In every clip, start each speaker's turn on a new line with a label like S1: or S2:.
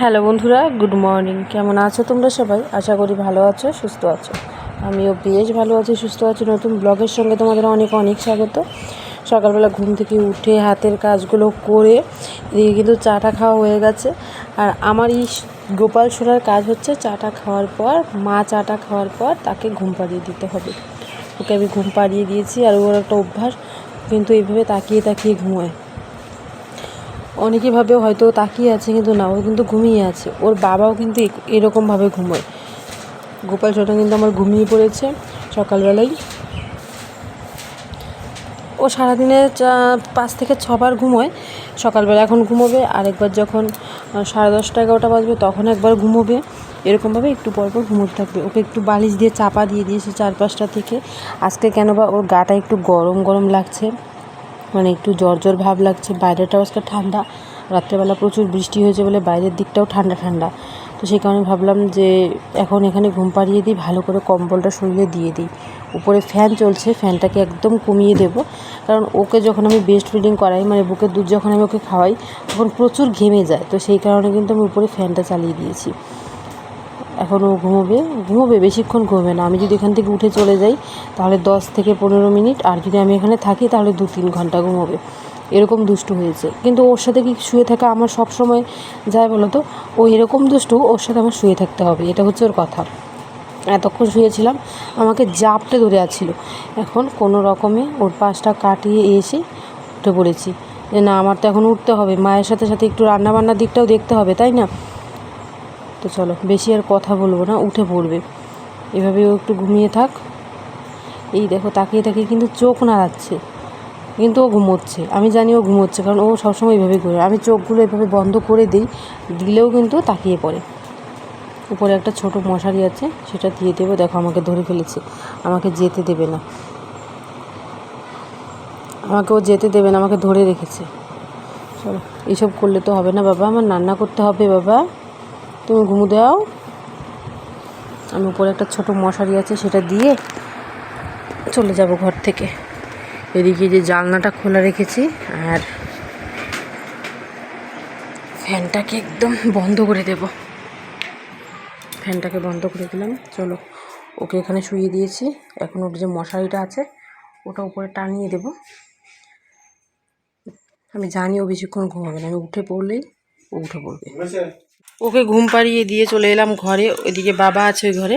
S1: Hello বন্ধুরা, good morning. কেমন আছো তোমরা সবাই? আশা করি ভালো আছো, সুস্থ আছো। আমিও বেশ ভালো আছি, সুস্থ আছি। নতুন ব্লগের সঙ্গে তোমাদের অনেক অনেক স্বাগত। সকালবেলা ঘুম থেকে উঠে হাতের কাজগুলো করে এদিকে কিন্তু চাটা খাওয়া হয়ে গেছে। আর আমার এই গোপাল সোনার কাজ হচ্ছে চাটা খাওয়ার পর, মা চাটা খাওয়ার পর তাকে ঘুম পাড়িয়ে দিতে হবে। ওকে আমি ঘুম পাড়িয়ে দিয়েছি আর ওর একটা অভ্যাস, কিন্তু এইভাবে তাকিয়ে তাকিয়ে ঘুমোয়। অনেকে ভাবে হয়তো তাকিয়ে আছে কিন্তু না, ও কিন্তু ঘুমিয়ে আছে। ওর বাবাও কিন্তু এরকমভাবে ঘুমোয়। গোপাল ছোটা কিন্তু আমার ঘুমিয়ে পড়েছে সকালবেলায়। ও সারাদিনে পাঁচ থেকে ছবার ঘুমোয়। সকালবেলা এখন ঘুমোবে, আরেকবার যখন সাড়ে দশটা এগারোটা বাজবে তখন একবার ঘুমোবে। এরকমভাবে একটু পর পর ঘুমোতে থাকবে। ওকে একটু বালিশ দিয়ে চাপা দিয়ে দিয়েছে চারপাশটা থেকে। আজকে কেন বা ওর গাটা একটু গরম গরম লাগছে। মানে একটু জ্বর জ্বর ভাব লাগছে, বাইরেটাও আজকে ঠান্ডা, রাত্রেবেলা প্রচুর বৃষ্টি হয়েছে বলে বাইরের দিকটাও ঠান্ডা ঠান্ডা। তো সেই কারণে ভাবলাম যে এখন এখানে ঘুম পাড়িয়ে দিই, ভালো করে কম্বলটা শরীরে দিয়ে দিই। উপরে ফ্যান চলছে, ফ্যানটাকে একদম কমিয়ে দেবো। কারণ ওকে যখন আমি বেস্ট ফিডিং করাই মানে বুকের দুধ যখন আমি ওকে খাওয়াই, তখন প্রচুর ঘেমে যায়। তো সেই কারণে কিন্তু আমি উপরে ফ্যানটা চালিয়ে দিয়েছি। এখন ও ঘুমোবে ঘুমোবে, বেশিক্ষণ ঘুমোবে না। আমি যদি এখান থেকে উঠে চলে যাই, তাহলে দশ থেকে পনেরো মিনিট, আর যদি আমি এখানে থাকি, তাহলে দু তিন ঘণ্টা ঘুমোবে। এরকম দুষ্টু হয়েছে। কিন্তু ওর সাথে কি শুয়ে থাকা আমার সব সময় যায় বলো তো? ও এরকম দুষ্টু, ওর সাথে আমার শুয়ে থাকতে হবে। এটা হচ্ছে ওর কথা। এতক্ষণ শুয়েছিলাম, আমাকে জাপটে ধরে আছিল। এখন কোনো রকমে ওর পাশটা কাটিয়ে এসে উঠে পড়েছি। যে না, আমার তো এখন উঠতে হবে। মায়ের সাথে সাথে একটু রান্নাবান্নার দিকটাও দেখতে হবে, তাই না? তো চলো, বেশি আর কথা বলব না, উঠে পড়বে। এভাবে ও একটু ঘুমিয়ে থাক। এই দেখো, তাকিয়ে তাকিয়ে কিন্তু চোখ নাড়াচ্ছে। কিন্তু ও ঘুমোচ্ছে। আমি জানি ও ঘুমোচ্ছে, কারণ ও সবসময় এইভাবে করে আমি চোখগুলো এভাবে বন্ধ করে দিই, দিলেও কিন্তু তাকিয়ে পড়ে। উপরে একটা ছোট মশারি আছে, সেটা দিয়ে দেবো। দেখো, আমাকে ধরে ফেলেছে। আমাকে যেতে দেবে না। আমাকে ও যেতে দেবে না, আমাকে ধরে রেখেছে। চলো, এইসব করলে তো হবে না বাবা। আমার রান্না করতে হবে বাবা। তুমি ঘুমু দাও। আমি উপরে একটা ছোট মশারি আছে, সেটা দিয়ে চলে যাব ঘর থেকে। এদিকে যে জানলাটা খোলা রেখেছি, আর ফ্যানটাকে একদম বন্ধ করে দেব। ফ্যানটাকে বন্ধ করে দিলাম। চলো, ওকে এখানে শুয়ে দিয়েছি। এখন ওর যে মশারিটা আছে, ওটা উপরে টানিয়ে দেব। আমি জানি ও বেশিক্ষণ ঘুমাবে না, আমি উঠে পড়লেই ও উঠে পড়বে। ওকে ঘুম পাড়িয়ে দিয়ে চলে এলাম ঘরে। ওইদিকে বাবা আছে ওই ঘরে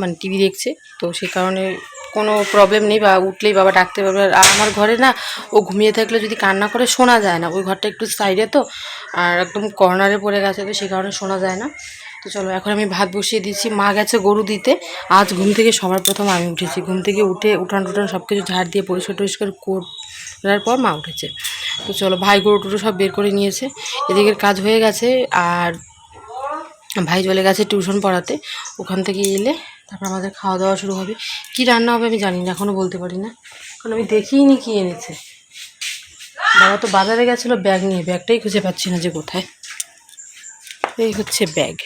S1: মানে টিভি দেখছে। তো সে কারণে কোনো প্রবলেম নেই, বা উঠলেই বাবা ডাকতে পারবে। আর আমার ঘরে না, ও ঘুমিয়ে থাকলে যদি কান্না করে, শোনা যায় না। ওই ঘরটা একটু সাইডে তো, আর একদম কর্নারে পড়ে গেছে তো, সেই কারণে শোনা যায় না। তো চলো, এখন আমি ভাত বসিয়ে দিচ্ছি। মা গেছে গরু দিতে। আজ ঘুম থেকে সবার প্রথম আমি উঠেছি। ঘুম থেকে উঠে উঠান টুটান সব কিছু ঝাড় দিয়ে পরিষ্কার টরিষ্কার করার পর মা উঠেছে। তো চলো, ভাই গরু টুরু সব বের করে নিয়েছে। এদিকের কাজ হয়ে গেছে। আর ভাই চলে গেছে টিউশন পড়াতে। ওখান থেকে এলে তারপর আমাদের খাওয়া দাওয়া শুরু হবে। কি রান্না হবে আমি জানি না এখনও বলতে পারি না। কারণ আমি দেখিইনি কি এনেছে। বাবা তো বাজারে গেছিল ব্যাগ নিয়ে, ব্যাগটাই খুঁজে পাচ্ছি না যে কোথায়। এই হচ্ছে ব্যাগ।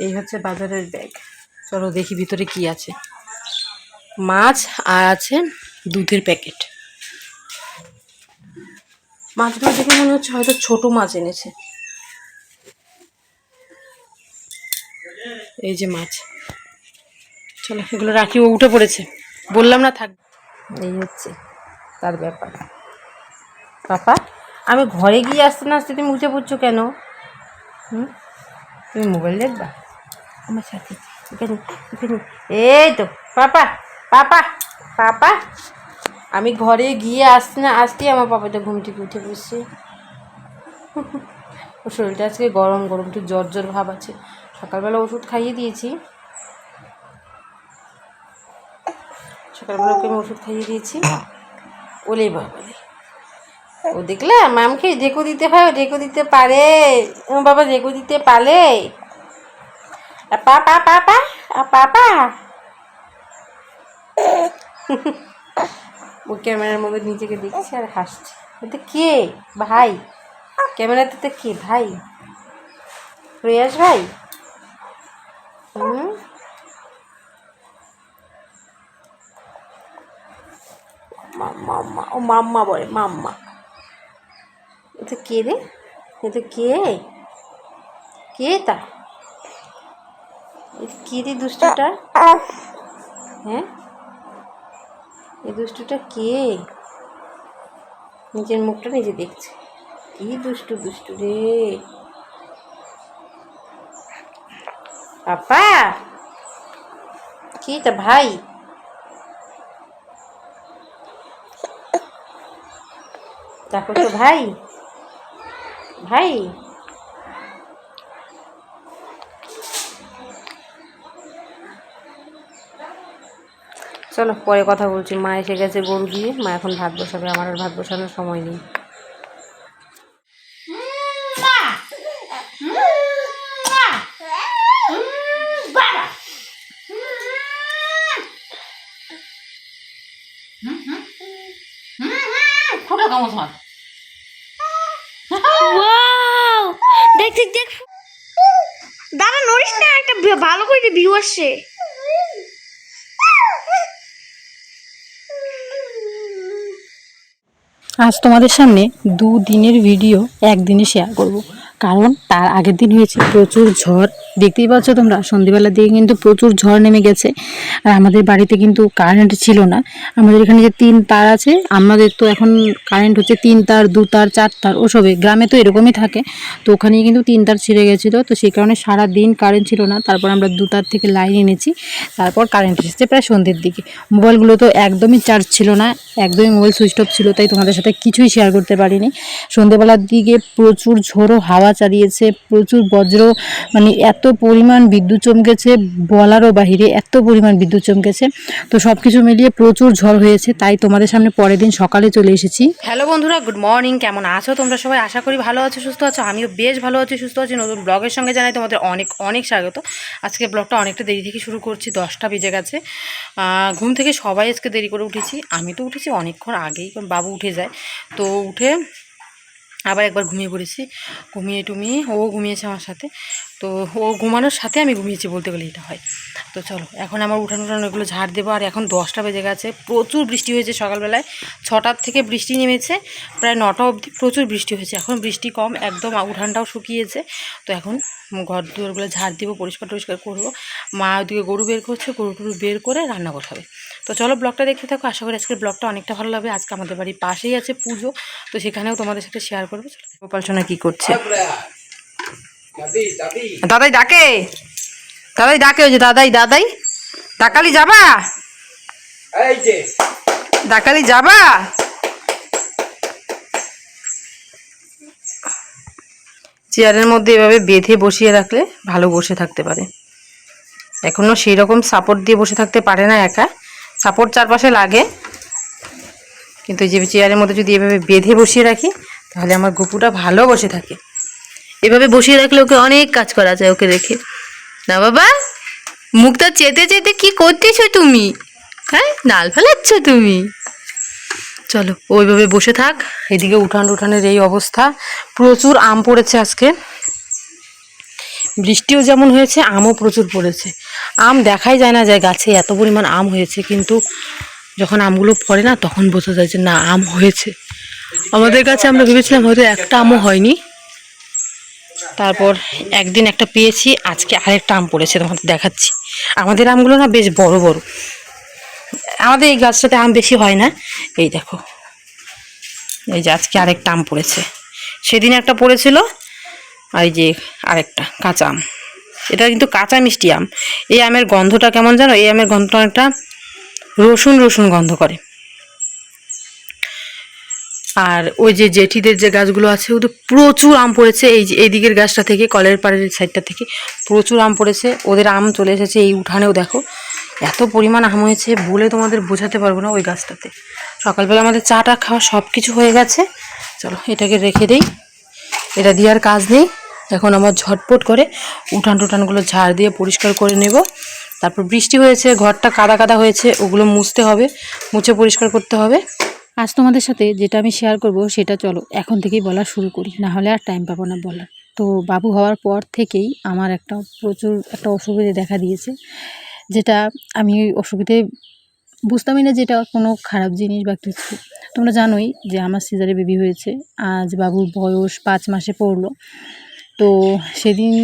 S1: এই হচ্ছে বাজারের ব্যাগ। চলো দেখি ভিতরে কি আছে। মাছ আর আছে দুধের প্যাকেট। মাছগুলো দেখে মনে হচ্ছে হয়তো ছোট মাছ এনেছে। এই যে মাছ। চলো, এগুলো রাখি, ও উঠে পড়েছে। বললাম না থাক। এই হচ্ছে তার ব্যাপার। পাপা, আমি ঘরে গিয়ে আসতে না আসতে তুমি উঠে পড়ছো কেন? হুম? তুমি মোবাইল দেখবা? আমার সাথে, এখানে এখানে। এই তো, পাপা পাপা পাপা। আমি ঘরে গিয়ে আসতে না আসতেই আমার পাপাটা ঘুম থেকে উঠে বসছে ওর শরীরটা আজকে গরম গরম, একটু জ্বর জ্বর ভাব আছে। সকালবেলা ওষুধ খাইয়ে দিয়েছি। সকালবেলা ওকে আমি ওষুধ খাইয়ে দিয়েছি। ওলে বাবা। ও দেখলে মামকে ডেকো দিতে হয় ডেকো দিতে পারে। বাবা ডেকো দিতে পারে। পা পা পা পা পা ও ক্যামেরার মধ্যে নিজেকে দেখছে আর হাসছে। এটা কে? ভাই। ক্যামেরাতে তো কে? ভাই। রিয়াজ ভাই হুম মাম্মা বলে, মাম্মা। এটা কে রে? এটা কে? কে তা এ কি রে দুষ্টুটা? হ্যাঁ? এই দুষ্টুটা কে? নিজের মুখটা নিজে দেখছে। কি দুষ্টু দুষ্টু রে। পাপা কি তা ভাই? দেখো তো ভাই। ভাই। চলো পরে কথা বলছি। মা এসে গেছে গরু দিয়ে মা এখন ভাত বসাবে। আমার আর ভাত বসানোর সময় নেই
S2: ফটো কেমন তোমার
S3: ওয়াও দেখ দেখ দেখ দাদা নড়িস না একটা ভি- ভালো করে ভিউ আসছে
S4: আজ তোমাদের সামনে দুদিনের ভিডিও একদিনে শেয়ার করব। কারণ তার আগের দিন হয়েছে প্রচুর ঝড়। দেখতেই পাচ্ছ তোমরা, সন্ধ্যেবেলার দিকে কিন্তু প্রচুর ঝড় নেমে গেছে। আর আমাদের বাড়িতে কিন্তু কারেন্ট ছিল না। আমাদের এখানে যে তিন তার আছে, আমাদের তো এখন কারেন্ট হচ্ছে তিন তার, দু তার, চার তার, ওসবে। গ্রামে তো এরকমই থাকে। তো ওখানেই কিন্তু তিন তার ছিঁড়ে গেছিল। তো সেই কারণে সারা দিন কারেন্ট ছিল না। তারপর আমরা দু তার থেকে লাইন এনেছি। তারপর কারেন্ট এসেছে প্রায় সন্ধ্যের দিকে। মোবাইলগুলো তো একদমই চার্জ ছিল না। একদমই মোবাইল সুইচ অফ ছিল। তাই তোমাদের সাথে কিছুই শেয়ার করতে পারিনি। সন্ধ্যেবেলার দিকে প্রচুর ঝোড়ো হাওয়া চালিয়েছে, প্রচুর বজ্র মানে এত পরিমাণ বিদ্যুৎ চমকেছে, বলারও বাহিরে এত পরিমাণ বিদ্যুৎ চমকেছে। তো সব কিছু মিলিয়ে প্রচুর ঝড় হয়েছে, তাই তোমাদের সামনে পরের দিন সকালে চলে এসেছি।
S1: হ্যালো বন্ধুরা, গুড মর্নিং, কেমন আছো? তোমরা সবাই আশা করি ভালো আছো, সুস্থ আছো, আমিও বেশ ভালো আছি, সুস্থ আছি। নতুন ব্লগের সঙ্গে জানাই তোমাদের অনেক অনেক স্বাগত। আজকে ব্লগটা অনেকটা দেরি থেকে শুরু করছি, দশটা বেজে গেছে। ঘুম থেকে সবাই আজকে দেরি করে উঠেছি। আমি তো উঠেছি অনেকক্ষণ আগেই, কারণ বাবু উঠে যায়। তো উঠে আবার একবার ঘুমিয়ে পড়েছি। ঘুমিয়ে টুমিয়ে ও ঘুমিয়েছে আমার সাথে। তো ও ঘুমানোর সাথে আমি ঘুমিয়েছি বলতে গেলে এটা হয়। তো চলো, এখন আমার উঠান উঠান এগুলো ঝাড় দেবো আর এখন দশটা বেজে গেছে। প্রচুর বৃষ্টি হয়েছে সকালবেলায়। ছটার থেকে বৃষ্টি নেমেছে, প্রায় নটা অবধি প্রচুর বৃষ্টি হয়েছে। এখন বৃষ্টি কম, একদম উঠানটাও শুকিয়েছে। তো এখন ঘর দুয়ারগুলো ঝাড় দেবো, পরিষ্কার টরিষ্কার করব। মা ওদিকে গরু বের করছে, গরু টরু বের করে রান্না বসাবে। তো চলো ব্লগটা দেখতে থাকো, আশা করি আজকের ব্লগটা অনেকটা ভালো লাগবে। আজকে আমাদের বাড়ির পাশেই আছে পুজো, তো সেখানেও তোমাদের সাথে শেয়ার করব। চলো, গোপাল সোনা কী করছে? দাদাই ডাকে। দাদাই ডাকে ওই যে দাদাই দাদাই। ডাকালি যাবা? ডাকালি যাবা? চেয়ারের মধ্যে এভাবে বেঁধে বসিয়ে রাখলে ভালো বসে থাকতে পারে। এখনও সেই রকম সাপোর্ট দিয়ে বসে থাকতে পারে না একা। সাপোর্ট চারপাশে লাগে। কিন্তু যে চেয়ারের মধ্যে যদি এভাবে বেঁধে বসিয়ে রাখি তাহলে আমার গপুটা ভালো বসে থাকে। এভাবে বসিয়ে রাখলে ওকে অনেক কাজ করা যায় ওকে রেখে না বাবা, মুখটা চেতে চেতে কি করতেছো তুমি? হ্যাঁ নাল ফেলাচ্ছ তুমি? চলো, ওইভাবে বসে থাক। এদিকে উঠান উঠানের এই অবস্থা। প্রচুর আম পড়েছে আজকে। বৃষ্টিও যেমন হয়েছে, আমও প্রচুর পড়েছে। আম দেখাই যায় না যায় গাছে এত পরিমাণ আম হয়েছে, কিন্তু যখন আমগুলো পড়ে না, তখন বোঝা যায় যে না, আম হয়েছে। আমাদের কাছে আমরা ভেবেছিলাম হয়তো একটা আমও হয়নি। তারপর একদিন একটা পেয়েছি, আজকে আরেকটা আম পড়েছে তোমাদের দেখাচ্ছি। আমাদের আমগুলো না বেশ বড় বড়। আমাদের এই গাছটাতে আম বেশি হয় না। এই দেখো, এই যে আজকে আরেকটা আম পড়েছে। সেদিন একটা পড়েছিল, আর এই যে আরেকটা কাঁচা আম। এটা কিন্তু কাঁচা মিষ্টি আম। এই আমের গন্ধটা কেমন জানো? এই আমের গন্ধটা অনেকটা রসুন রসুন গন্ধ করে। আর ওই যে জেঠিদের যে গাছগুলো আছে, ওদের প্রচুর আম পড়েছে। এই এই দিকের গাছটা থেকে, কলের পাড়ের সাইডটা থেকে প্রচুর আম পড়েছে। ওদের আম চলে এসেছে এই উঠানেও, দেখো। এত পরিমাণ আম হয়েছে বলে তোমাদের বোঝাতে পারব না ওই গাছটাতে। সকালবেলা আমাদের চাটা খাওয়া সব কিছু হয়ে গেছে। চলো, এটাকে রেখে দেই। এটা দিয়ে আর কাজ নেই। এখন আমার ঝটপট করে উঠান টুটানগুলো ঝাড় দিয়ে পরিষ্কার করে নেব। তারপর বৃষ্টি হয়েছে, ঘরটা কাদা কাদা হয়েছে, ওগুলো মুছতে হবে, মুছে পরিষ্কার করতে হবে।
S4: আজ তোমাদের সাথে যেটা আমি শেয়ার করব সেটা চলো এখন থেকেই বলা শুরু করি। না হলে আর টাইম পাবো না বলার। তো বাবু হওয়ার পর থেকেই আমার একটা প্রচুর একটা অসুবিধে দেখা দিয়েছে, যেটা আমি ওই অসুবিধে বুঝতামই না যেটা কোনো খারাপ জিনিস বা কিছু। তোমরা জানোই যে আমার সিজারে বেবি হয়েছে, আজ বাবুর বয়স পাঁচ মাসে পড়ল। তো সেদিন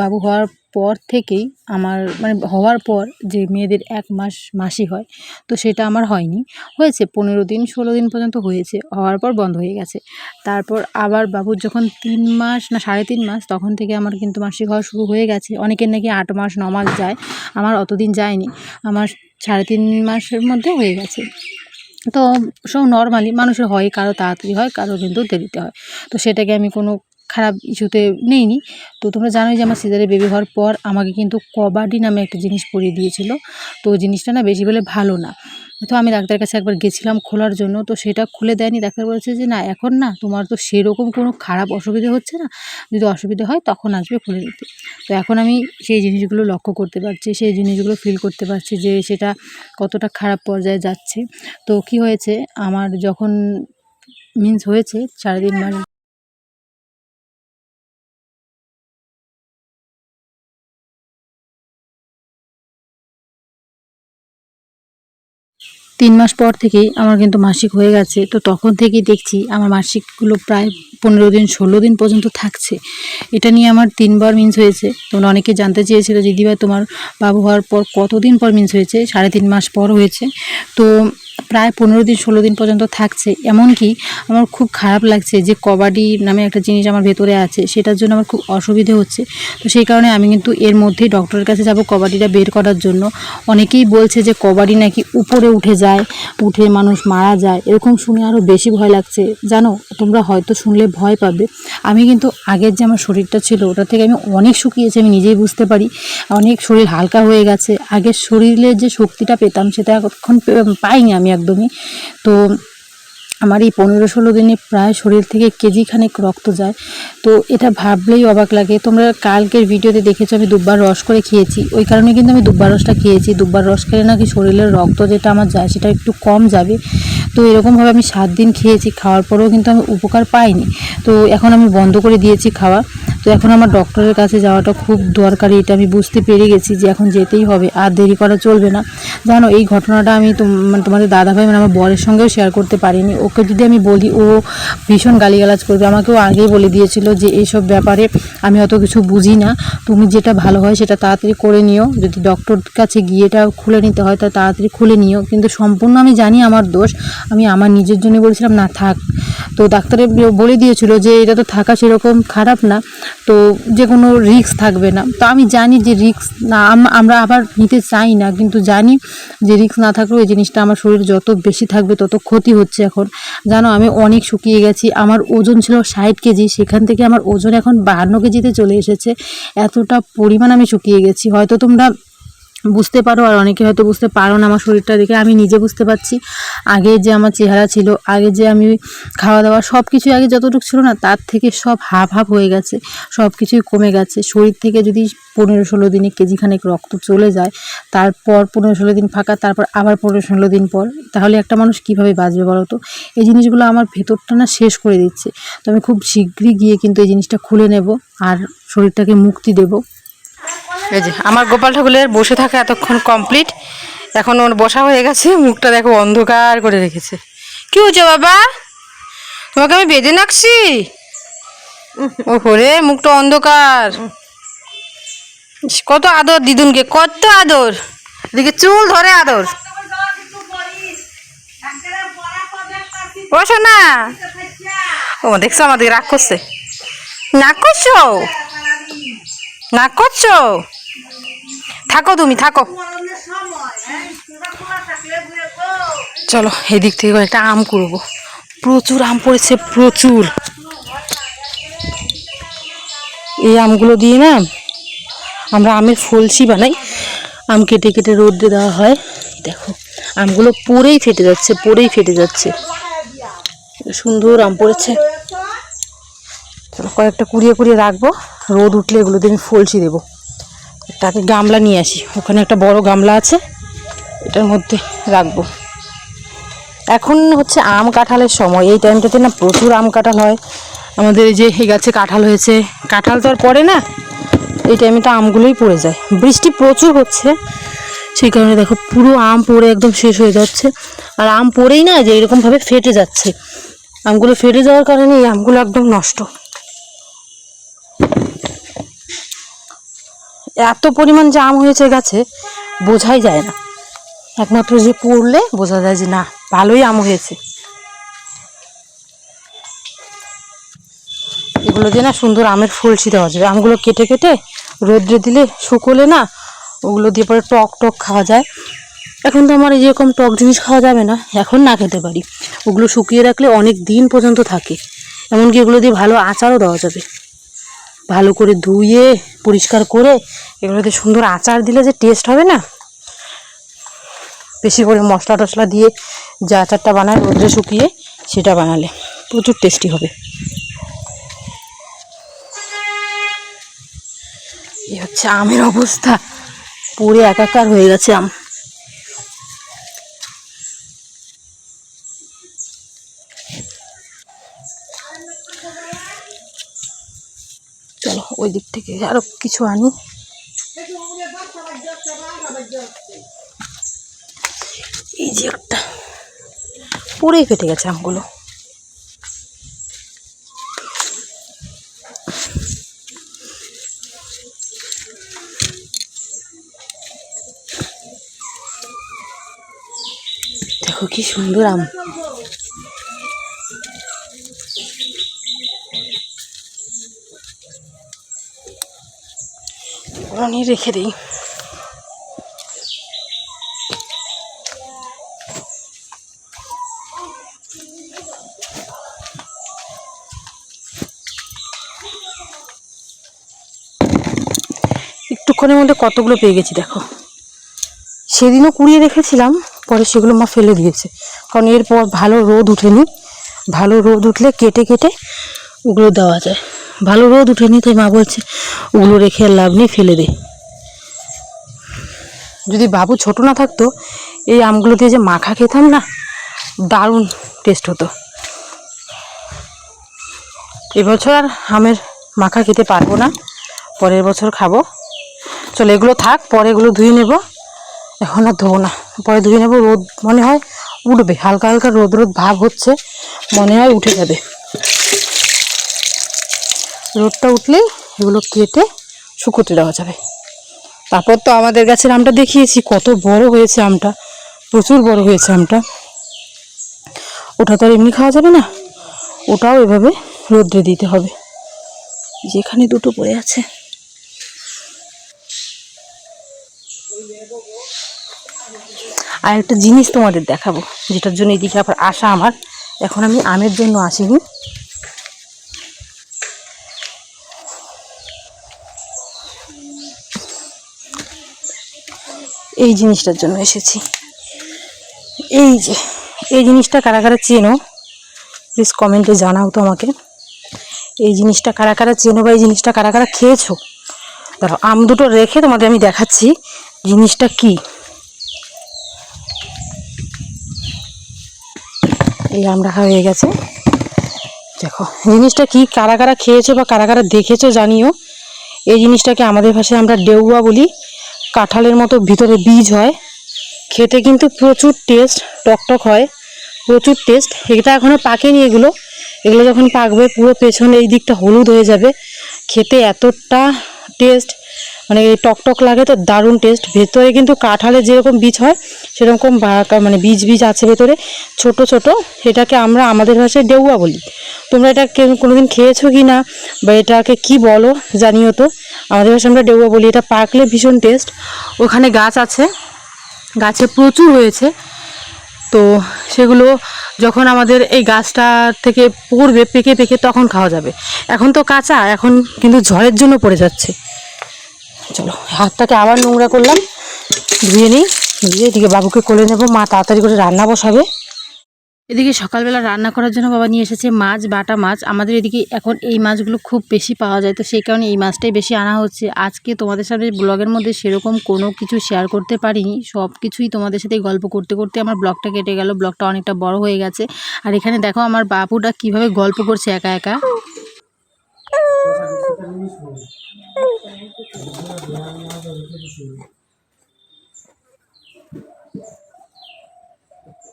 S4: বাবু হওয়ার পর থেকেই আমার মানে হওয়ার পর যে মেয়েদের এক মাস মাসি হয়, তো সেটা আমার হয়নি। হয়েছে, পনেরো দিন, ষোলো দিন পর্যন্ত হয়েছে, হওয়ার পর বন্ধ হয়ে গেছে। তারপর আবার বাবুর যখন তিন মাস না, সাড়ে তিন মাস, তখন থেকে আমার কিন্তু মাসিক হওয়া শুরু হয়ে গেছে। অনেকের নাকি আট মাস, ন মাস যায়, আমার অতদিন যায়নি, আমার সাড়ে তিন মাসের মধ্যে হয়ে গেছে। তো সব নর্মালি মানুষের হয়, কারও তাড়াতাড়ি হয়, কারও কিন্তু দেরিতে হয়। তো সেটাকে আমি কোনো খারাপ ইস্যুতে নেইনি। তো তোমরা জানোই যে আমার সিজারে বেবি হওয়ার পর আমাকে কিন্তু কবাডি নামে একটা জিনিস পরিয়ে দিয়েছিল। তো জিনিসটা না বেশি বলে ভালো না। তো আমি ডাক্তারের কাছে একবার গেছিলাম খোলার জন্য, তো সেটা খুলে দেয়নি। ডাক্তার বলেছে যে, না, এখন না তোমার তো সেরকম কোনো খারাপ অসুবিধে হচ্ছে না। যদি অসুবিধে হয় তখন আসবে খুলে দিতে তো এখন আমি সেই জিনিসগুলো লক্ষ্য করতে পারছি, সেই জিনিসগুলো ফিল করতে পারছি যে সেটা কতটা খারাপ পর্যায়ে যাচ্ছে। তো কি হয়েছে? আমার যখন মিন্স হয়েছে তিন মাস তিন মাস পর থেকেই আমার কিন্তু মাসিক হয়ে গেছে। তো তখন থেকেই দেখছি আমার মাসিকগুলো প্রায় পনেরো দিন, ষোলো দিন পর্যন্ত থাকছে। এটা নিয়ে আমার তিনবার মিন্স হয়েছে। তোমরা অনেকে জানতে চেয়েছিল দিদিভাই, তোমার বাবু হওয়ার পর কতদিন পর মিন্স হয়েছে? সাড়ে তিন মাস পর হয়েছে। তো প্রায় পনেরো দিন, ষোলো দিন পর্যন্ত থাকছে। এমনকি আমার খুব খারাপ লাগছে যে, কবাডি নামে একটা জিনিস আমার ভেতরে আছে, সেটার জন্য আমার খুব অসুবিধে হচ্ছে। তো সেই কারণে আমি কিন্তু এর মধ্যেই ডক্টরের কাছে যাব কবাডিটা বের করার জন্য। অনেকেই বলছে যে, কবাডি নাকি উপরে উঠে যায়, উঠে মানুষ মারা যায়। এরকম শুনে আরও বেশি ভয় লাগছে। জানো, তোমরা হয়তো শুনলে ভয় পাবে। আমি কিন্তু আগের যে আমার শরীরটা ছিল, ওটা থেকে আমি অনেক শুকিয়েছি, আমি নিজেই বুঝতে পারি। অনেক শরীর হালকা হয়ে গেছে। আগের শরীরের যে শক্তিটা পেতাম, সেটা এখন পাইনি আমি একদমই। তো আমার এই পনেরো ষোলো দিনে প্রায় শরীর থেকে কেজি খানেক রক্ত যায়। তো এটা ভাবলেই অবাক লাগে। তোমরা কালকের ভিডিওতে দেখেছ, আমি দুব্বার রস করে খেয়েছি। ওই কারণে কিন্তু আমি দুব্বার রসটা খেয়েছি। দুব্বার রস খেলে নাকি শরীরের রক্ত যেটা আমার যায়, সেটা একটু কম যাবে। তো এরকমভাবে আমি সাত দিন খেয়েছি, খাওয়ার পরেও কিন্তু আমি উপকার পাইনি। তো এখন আমি বন্ধ করে দিয়েছি খাওয়া। তো এখন আমার ডক্টরের কাছে যাওয়াটা খুব দরকারি, এটা আমি বুঝতে পেরে গেছি যে এখন যেতেই হবে, আর দেরি করা চলবে না। জানো, এই ঘটনাটা আমি মানে তোমাদের দাদাভাই মানে আমার বরের সঙ্গেও শেয়ার করতে পারিনি। ওকে যদি আমি বলি, ও ভীষণ গালিগালাজ করবে। আমাকেও আগেই বলে দিয়েছিল যে এইসব ব্যাপারে আমি অত কিছু বুঝি না। তুমি যেটা ভালো হয় সেটা তাড়াতাড়ি করে নিও। যদি ডক্টর কাছে গিয়ে এটা খুলে নিতে হয়, তা তাড়াতাড়ি খুলে নিও। কিন্তু সম্পূর্ণ আমি জানি আমার দোষ। আমি আমার নিজের জন্য বলেছিলাম, না, থাক। তো ডাক্তারে বলে দিয়েছিল যে, এটা তো থাকা সেরকম খারাপ না। তো যে কোনো রিস্ক থাকবে না। তো আমি জানি যে রিস্ক না আমরা আবার নিতে চাই না, কিন্তু জানি যে রিক্স না থাকলেও এই জিনিসটা আমার শরীর যত বেশি থাকবে তত ক্ষতি হচ্ছে এখন। জানো, আমি অনেক শুকিয়ে গেছি, আমার ওজন ছিল ষাট কেজি, সেখান থেকে আমার ওজন এখন বাহান্ন কেজিতে চলে এসেছে। এতটা পরিমাণ আমি শুকিয়ে গেছি। হয়তো তোমরা বুঝতে পারো আর অনেকে হয়তো বুঝতে পারো না আমার শরীরটা দেখে। আমি নিজে বুঝতে পারছি। আগে যে আমার চেহারা ছিল, আগে যে আমি খাওয়া দাওয়া সব কিছুই আগে যতটুকু ছিল না, তার থেকে সব হাফ হাফ হয়ে গেছে সব কিছুই কমে গেছে। শরীর থেকে যদি পনেরো ষোলো দিনে কেজিখানেক রক্ত চলে যায়, তারপর পনেরো ষোলো দিন ফাঁকা, তারপর আবার পনেরো ষোলো দিন পর, তাহলে একটা মানুষ কীভাবে বাঁচবে বলো তো? এই জিনিসগুলো আমার ভেতরটা না শেষ করে দিচ্ছে। তো আমি খুব শীঘ্রই গিয়ে কিন্তু এই জিনিসটা খুলে নেব আর শরীরটাকে মুক্তি দেবো।
S1: এই যে, আমার গোপাল ঠাকুরের বসে থাকা এতক্ষণ কমপ্লিট এখন ওর বসা হয়ে গেছে, মুখটা দেখো অন্ধকার করে রেখেছে। কি হয়েছে বাবা? তোমাকে আমি বেঁধে নাকছি? ও রে মুখটা অন্ধকার। কত আদর দিদুনকে, কত আদর। এদিকে চুল ধরে আদর। বসো না। ও, দেখছ আমাদের রাগ করছে নাক করছ? নাক করছ? থাকো তুমি, থাকো। চলো, এদিক থেকে একটা আম করব প্রচুর আম পড়েছে, প্রচুর। এই আমগুলো দিয়ে না, আমরা আমের ফলসি বানাই। আম কেটে কেটে রোদ্রে দেওয়া হয়। দেখো, আমগুলো পরেই ফেটে যাচ্ছে পরেই ফেটে যাচ্ছে। সুন্দর আম পড়েছে। কয়েকটা কুড়িয়ে কুড়িয়ে রাখব। রোদ উঠলে এগুলো দিয়ে আমি ফলসি দেবো। তাকে গামলা নিয়ে আসি। ওখানে একটা বড় গামলা আছে, এটার মধ্যে রাখব। এখন হচ্ছে আম কাঁঠালের সময়। এই টাইমটাতে না প্রচুর আম কাঁঠাল হয়। আমাদের এই যে এই গাছে কাঁঠাল হয়েছে। কাঁঠাল তো আর পড়ে না। এই টাইমে তো আমগুলোই পড়ে যায়। বৃষ্টি প্রচুর হচ্ছে। সেই কারণে দেখো পুরো আম পড়ে একদম শেষ হয়ে যাচ্ছে। আর আম পড়েই না যে এরকমভাবে ফেটে যাচ্ছে। আমগুলো ফেটে যাওয়ার কারণে এই আমগুলো একদম নষ্ট।
S4: এত পরিমাণ আম হয়েছে গাছে, বোঝাই যায় না। একমাত্র যে পড়লে বোঝা যায় যে না, ভালোই আম হয়েছে। এগুলো দিয়ে না সুন্দর আমের ফুলসি দেওয়া যাবে। আমগুলো কেটে কেটে রোদ্রে দিলে শুকোলে না, ওগুলো দিয়ে পরে টক টক খাওয়া যায়। এখন তো আমার এই যেরকম টক জিনিস খাওয়া যাবে না, এখন না খেতে পারি। ওগুলো শুকিয়ে রাখলে অনেক দিন পর্যন্ত থাকে। এমনকি এগুলো দিয়ে ভালো আচারও দেওয়া যাবে। ভালো করে ধুয়ে, পরিষ্কার করে এগুলোতে সুন্দর আচার দিলে যে টেস্ট হবে না? বেশি করে মশলা টশলা দিয়ে যে আচারটা বানায় রোদ্রে শুকিয়ে সেটা বানালে প্রচুর টেস্টি হবে। এই হচ্ছে আমের অবস্থা। পুরে একাকার হয়ে গেছে আম চলো ওই দিক থেকে আরও কিছু আনি। এই যে একটা। পুরেই ফেটে গেছে আমগুলো। দেখো কি সুন্দর আম। নিয়ে রেখে দিই। একটুক্ষণের মধ্যে কতগুলো পেয়ে গেছি, দেখো। সেদিনও কুড়িয়ে রেখেছিলাম, পরে সেগুলো মা ফেলে দিয়েছে। কারণ এরপর ভালো রোদ উঠেনি। ভালো রোদ উঠলে কেটে কেটে ওগুলো দেওয়া যায়। ভালো রোদ উঠেনি তাই মা বলছে, ওগুলো রেখে আর লাভ নেই, ফেলে দে। যদি বাবু ছোট না থাকতো, এই আমগুলো দিয়ে যে মাখা খেতাম না, দারুণ টেস্ট হতো। এবছর আর আমের মাখা খেতে পারব না, পরের বছর খাব। চলো, এগুলো থাক, পরে এগুলো ধুয়ে নেব। এখন আর ধোবো না, পরে ধুয়ে নেব, রোদ মনে হয় উঠবে, হালকা হালকা রোদ রোদ ভাব হচ্ছে, মনে হয় উঠে যাবে। রোদটা উঠলেই এগুলো কেটে শুকোতে দেওয়া যাবে। তারপর তো আমাদের গাছের আমটা দেখিয়েছি, কত বড় হয়েছে আমটা, প্রচুর বড় হয়েছে আমটা। ওটা তো আর এমনি খাওয়া যাবে না, ওটাও এভাবে রোদ্রে দিতে হবে। যেখানে দুটো পড়ে আছে। আর একটা জিনিস তোমাদের দেখাবো, যেটার জন্য এদিকে আবার আসা আমার, এখন আমি আমের জন্য আসিনি। এই জিনিসটার জন্য এসেছি। এই যে, এই জিনিসটা কারা কারা চেনো? প্লিজ কমেন্টে জানাও তো আমাকে এই জিনিসটা কারা কারা চেনো বা এই জিনিসটা কারা কারা খেয়েছো? ধরো আম দুটো রেখে তোমাদের আমি দেখাচ্ছি জিনিসটা কি। এই আম রাখা হয়ে গেছে। দেখো, জিনিসটা কি কারা কারা খেয়েছো বা কারা কারা দেখেছ জানিও। এই জিনিসটাকে আমাদের ভাষায় আমরা ডেউয়া বলি। কাঁঠালের মতো ভিতরে বীজ হয়। খেতে কিন্তু প্রচুর টেস্ট টকটক হয়। প্রচুর টেস্ট এটা এখনও পাকেনি এগুলো। এগুলো যখন পাকবে পুরো পেছনে এই দিকটা হলুদ হয়ে যাবে। খেতে এতটা টেস্ট মানে এই টকটক লাগে তো দারুণ টেস্ট ভেতরে কিন্তু কাঁঠালের যেরকম বীজ হয়, সেরকম মানে বীজ বীজ আছে ভেতরে। ছোট ছোট, এটাকে আমরা আমাদের ভাষায় ডেউয়া বলি। তোমরা এটা কোনোদিন খেয়েছো কি না? বা এটাকে কি বলো জানিও তো। আমাদের ভাষায় আমরা ডেউয়া বলি। এটা পাকলে ভীষণ টেস্ট ওখানে গাছ আছে। গাছে প্রচুর হয়েছে। তো সেগুলো যখন আমাদের এই গাছটা থেকে পড়বে, পেকে পেকে তখন খাওয়া যাবে। এখন তো কাঁচা, এখন কিন্তু ঝড়ের জন্য পড়ে যাচ্ছে। চলো, হাতটাকে আবার নোংরা করলাম। ধুয়ে নিই, ধুয়ে এদিকে বাবুকে কোলে নেব। মা তাড়াতাড়ি করে রান্না বসাবে। এদিকে সকালবেলা রান্না করার জন্য বাবা নিয়ে এসেছে মাছ, বাটা মাছ। আমাদের এদিকে এখন এই মাছগুলো খুব বেশি পাওয়া যায়। তো সেই কারণে এই মাছটাই বেশি আনা হচ্ছে। আজকে তোমাদের সাথে ব্লগের মধ্যে সেরকম কোনো কিছু শেয়ার করতে পারিনি। সব কিছুই তোমাদের সাথে গল্প করতে করতে আমার ব্লগটা কেটে গেল। ব্লগটা অনেকটা বড় হয়ে গেছে। আর এখানে দেখো আমার বাবুটা কীভাবে গল্প করছে একা একা। 嗯。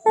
S4: 嗯嗯